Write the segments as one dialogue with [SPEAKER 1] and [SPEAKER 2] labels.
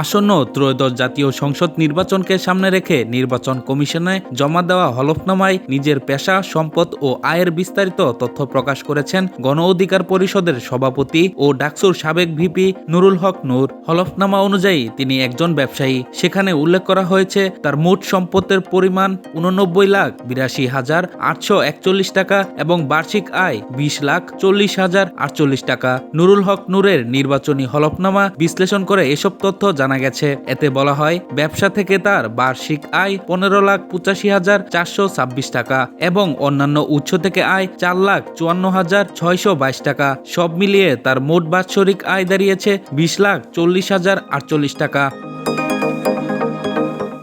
[SPEAKER 1] আসন্ন ত্রয়োদশ জাতীয় সংসদ নির্বাচনকে সামনে রেখে নির্বাচন কমিশনে জমা দেওয়া হলফনামায় নিজের পেশা, সম্পদ ও আয়ের বিস্তারিত তথ্য প্রকাশ করেছেন গণ অধিকার পরিষদের সভাপতি ও ডাকসুর সাবেক ভিপি নুরুল হক নূর। হলফনামা অনুযায়ী তিনি একজন ব্যবসায়ী। সেখানে উল্লেখ করা হয়েছে, তার মোট সম্পদের পরিমাণ উননব্বই লাখ বিরাশি হাজার আটশো একচল্লিশ টাকা এবং বার্ষিক আয় বিশ লাখ চল্লিশ হাজার আটচল্লিশ টাকা। নুরুল হক নূরের নির্বাচনী হলফনামা বিশ্লেষণ করে এসব তথ্য জানা গেছে। এতে বলা হয়, ব্যবসা থেকে তার বার্ষিক আয় পনেরো লাখ পঁচাশি হাজার চারশো ছাব্বিশ টাকা এবং অন্যান্য উৎস থেকে আয় চার লাখ চুয়ান্ন হাজার ছয়শো বাইশ টাকা। সব মিলিয়ে তার মোট বাৎসরিক আয় দাঁড়িয়েছে বিশ লাখ চল্লিশ হাজার আটচল্লিশ টাকা।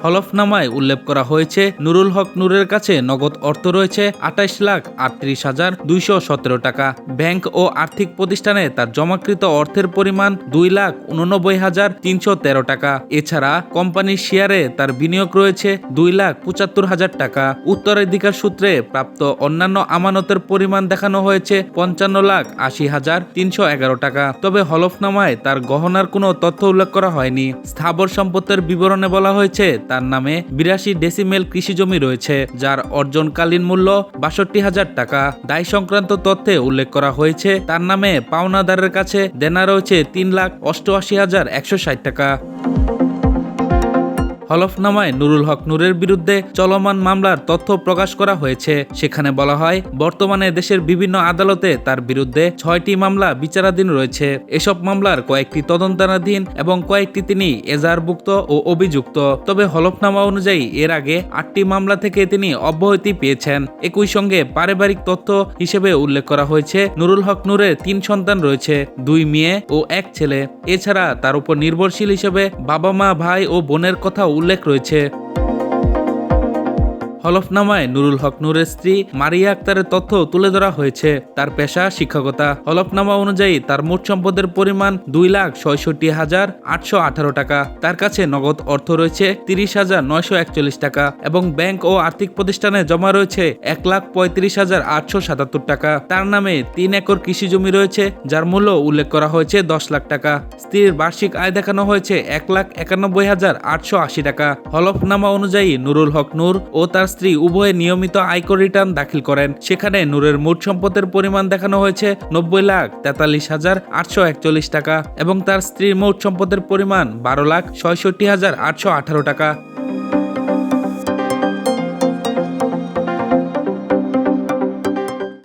[SPEAKER 1] হলফনামায় উল্লেখ করা হয়েছে, নুরুল হক নুরের কাছে নগদ অর্থ রয়েছে আঠাইশ লাখ আটত্রিশ হাজার দুইশো সতেরো টাকা। ব্যাংক ও আর্থিক প্রতিষ্ঠানে তার জমাকৃত অর্থের পরিমাণ দুই লাখ উননব্বই হাজার তিনশো তেরো টাকা। এছাড়া কোম্পানির শেয়ারে তার বিনিয়োগ রয়েছে দুই লাখ পঁচাত্তর হাজার টাকা। উত্তরাধিকার সূত্রে প্রাপ্ত অন্যান্য আমানতের পরিমাণ দেখানো হয়েছে পঞ্চান্ন লাখ আশি হাজার তিনশো এগারো টাকা। তবে হলফনামায় তার গহনার কোনো তথ্য উল্লেখ করা হয়নি। স্থাবর সম্পত্তির বিবরণে বলা হয়েছে তার নামে বিরাশি ডেসিমেল কৃষি জমি রয়েছে, যার অর্জনকালীন মূল্য বাষট্টি হাজার টাকা। দায় সংক্রান্ত তথ্যে উল্লেখ করা হয়েছে, তার নামে পাওনাদারের কাছে দেনা রয়েছে তিন লাখ অষ্টআশি হাজার একশো ষাট টাকা। হলফনামায় নুরুল হক নূরের বিরুদ্ধে চলমান মামলার তথ্য প্রকাশ করা হয়েছে। সেখানে বলা হয়, বর্তমানে দেশের বিভিন্ন আদালতে তার বিরুদ্ধে ছয়টি মামলা বিচারাধীন রয়েছে। এসব মামলার কয়েকটি তদন্তাধীন এবং কয়েকটি তিনি এজাহারভুক্ত ও অভিযুক্ত। তবে হলফনামা অনুযায়ী, এর আগে আটটি মামলা থেকে তিনি অব্যাহতি পেয়েছেন। একই সঙ্গে পারিবারিক তথ্য হিসেবে উল্লেখ করা হয়েছে, নুরুল হক নূরের তিন সন্তান রয়েছে, দুই মেয়ে ও এক ছেলে। এছাড়া তার উপর নির্ভরশীল হিসেবে বাবা মা ভাই ও বোনের কথা উল্লেখ রয়েছে। হলফনামায় নুরুল হক নূরের স্ত্রী মারিয়া আক্তারের তথ্য তুলে ধরা হয়েছে। তার পেশা শিক্ষকতা। হলফনামা অনুযায়ী তার মোট সম্পদের পরিমাণ দুই লাখ ছয়ষট্টি হাজার আটশো আঠারো টাকা। তার কাছে নগদ অর্থ রয়েছে তিরিশ হাজার নয়শো একচল্লিশ টাকা এবং ব্যাংক ও আর্থিক প্রতিষ্ঠানে জমা রয়েছে এক লাখ পঁয়ত্রিশ হাজার আটশো সাতাত্তর টাকা। তার নামে তিন একর কৃষি জমি রয়েছে, যার মূল্য উল্লেখ করা হয়েছে দশ লাখ টাকা। স্ত্রীর বার্ষিক আয় দেখানো হয়েছে এক লাখ একানব্বই হাজার আটশো আশি টাকা। হলফনামা অনুযায়ী নুরুল হক নূর ও তার স্ত্রী উভয়ে নিয়মিত আয়কর রিটার্ন দাখিল করেন। সেখানে নূরের মোট সম্পদের পরিমাণ দেখানো হয়েছে নব্বই লাখ তেতাল্লিশ হাজার আটশো একচল্লিশ টাকা এবং তার স্ত্রীর মোট সম্পদের পরিমাণ বারো লাখ ছয়ষট্টি হাজার আটশো আঠারো টাকা।